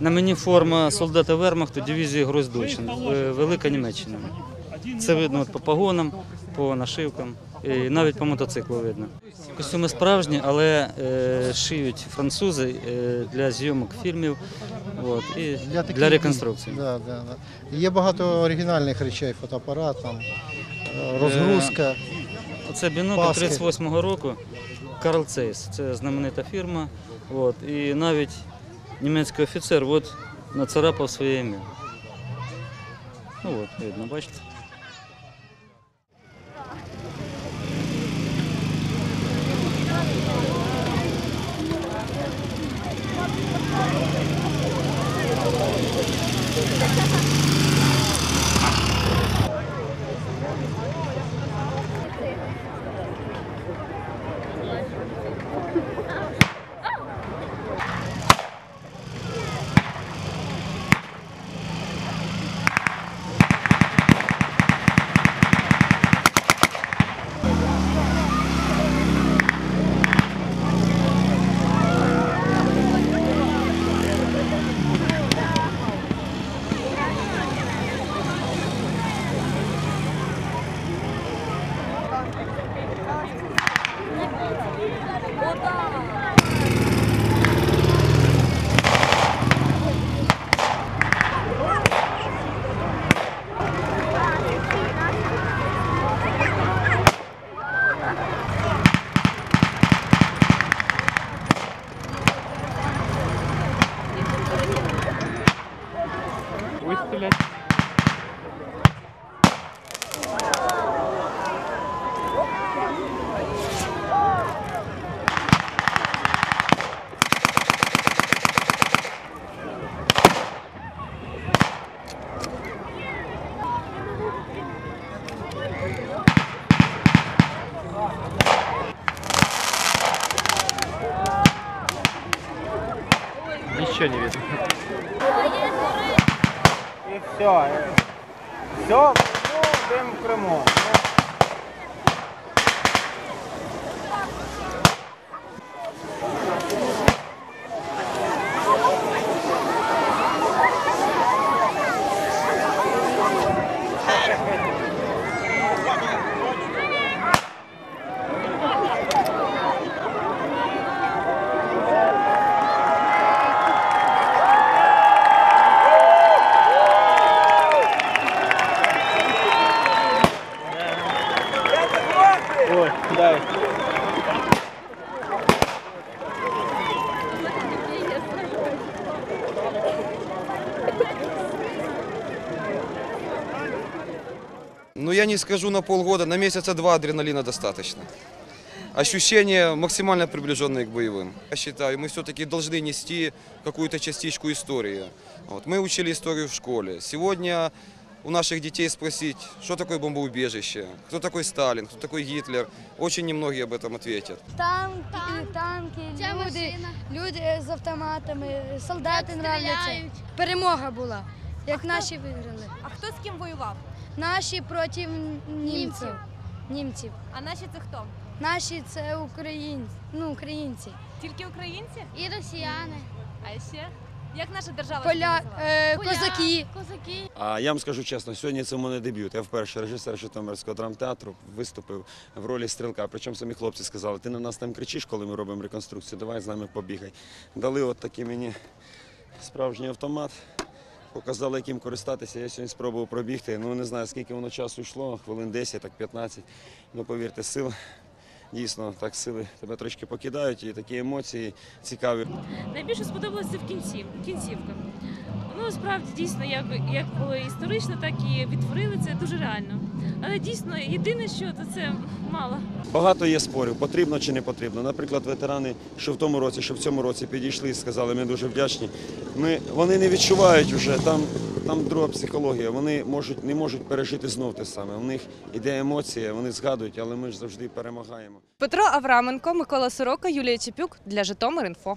На мені форма солдата Вермахту дивізії Гроздойчин, е, Велика Німеччина. Це видно от по погонам, по нашивкам, і навіть по мотоциклу видно. Костюми справжні, але е, шиють французи е, для зйомок фільмів от, і для, таких реконструкції. Да, да, да. Є багато оригінальних речей, фотоапарат, там, е, розгрузка. Оце бінокль 38-го року Карл Цейс. Це знаменита фірма. От, і навіть німецький офіцер от, нацарапав своє ім'я. Ну от, видно, бачите. Ничего не видно. Все. Все, в Криму. я не скажу на полгода, на месяца два адреналина достаточно. Ощущения максимально приближенные к боевым. Я считаю, мы все-таки должны нести какую-то частичку истории. Вот. Мы учили историю в школе. Сегодня у наших детей спросить, что такое бомбоубежище, кто такой Сталин, кто такой Гитлер. Очень немногие об этом ответят. Танки, танки, Ця люди, машина. люди з автоматами, солдати Як нравляться. стріляють. Перемога була, як наші виграли. А хто з ким воював? Наші проти німців. Німців. Німців. А наші це хто? Наші це українці. Ну, українці. Тільки українці? І росіяни. А ще? Як наша держава? Поля, е, козаки. Козаки. А я вам скажу чесно, сьогодні це в мене дебют. Я вперше режисер Житомирського драмтеатру виступив в ролі стрілка. Причому самі хлопці сказали, ти на нас там кричиш, коли ми робимо реконструкцію, давай з нами побігай. Дали от такий мені справжній автомат. Показали, яким користатися. Я сьогодні спробував пробігти. Ну не знаю, скільки воно часу йшло, хвилин 10, так 15. Ну повірте, сил. Дійсно, так сили тебе трошки покидають, і такі емоції цікаві. Найбільше сподобалося в кінці, кінцівка. Ну, справді, дійсно, як, як було історично, так і відтворили це дуже реально. Але дійсно, єдине, що то це мало. Багато є спорів, потрібно чи не потрібно. Наприклад, ветерани, що в тому році, що в цьому році підійшли і сказали, ми дуже вдячні. Ми, вони не відчувають вже, там, там друга психологія, вони можуть, не можуть пережити знов те саме. У них іде емоція, вони згадують, але ми ж завжди перемагаємо. Петро Авраменко, Микола Сорока, Юлія Чепюк для Житомир.Інфо.